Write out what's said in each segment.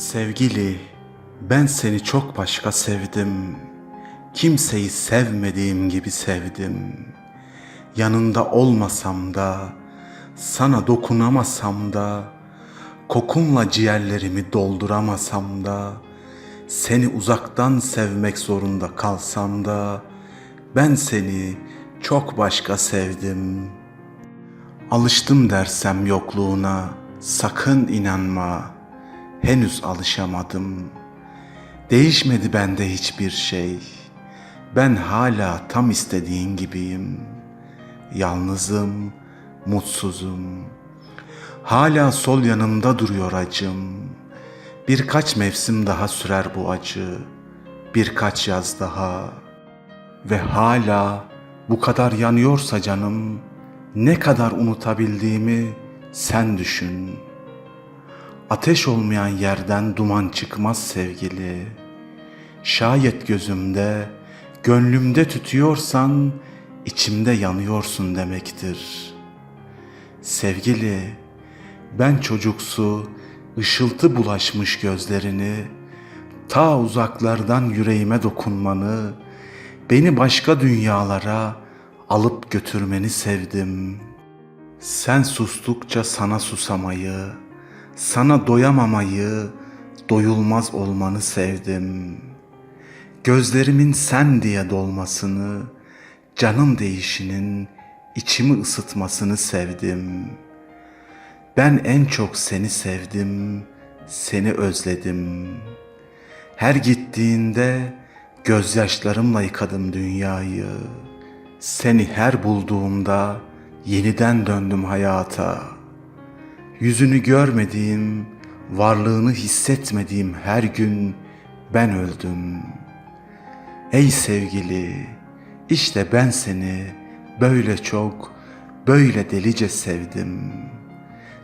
Sevgili, ben seni çok başka sevdim. Kimseyi sevmediğim gibi sevdim. Yanında olmasam da, sana dokunamasam da, kokunla ciğerlerimi dolduramasam da, seni uzaktan sevmek zorunda kalsam da, ben seni çok başka sevdim. Alıştım dersem yokluğuna, sakın inanma, henüz alışamadım. Değişmedi bende hiçbir şey. Ben hala tam istediğin gibiyim. Yalnızım, mutsuzum. Hala sol yanımda duruyor acım. Birkaç mevsim daha sürer bu acı. Birkaç yaz daha. Ve hala bu kadar yanıyorsa canım, ne kadar unutabildiğimi sen düşün. Ateş olmayan yerden duman çıkmaz sevgili. Şayet gözümde, gönlümde tütüyorsan, içimde yanıyorsun demektir. Sevgili, ben çocuksu, ışıltı bulaşmış gözlerini, ta uzaklardan yüreğime dokunmanı, beni başka dünyalara alıp götürmeni sevdim. Sen sustukça sana susamayı, sana doyamamayı, doyulmaz olmanı sevdim. Gözlerimin sen diye dolmasını, canım değişinin içimi ısıtmasını sevdim. Ben en çok seni sevdim, seni özledim. Her gittiğinde gözyaşlarımla yıkadım dünyayı. Seni her bulduğumda yeniden döndüm hayata. Yüzünü görmediğim, varlığını hissetmediğim her gün ben öldüm. Ey sevgili, işte ben seni böyle çok, böyle delice sevdim.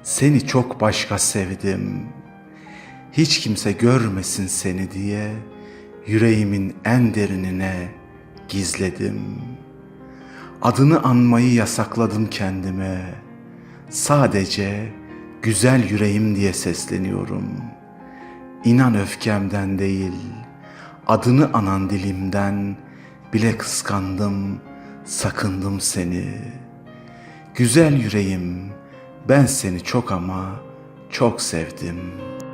Seni çok başka sevdim. Hiç kimse görmesin seni diye yüreğimin en derinine gizledim. Adını anmayı yasakladım kendime. Sadece güzel yüreğim diye sesleniyorum. İnan öfkemden değil, adını anan dilimden bile kıskandım, sakındım seni. Güzel yüreğim, ben seni çok ama çok sevdim.''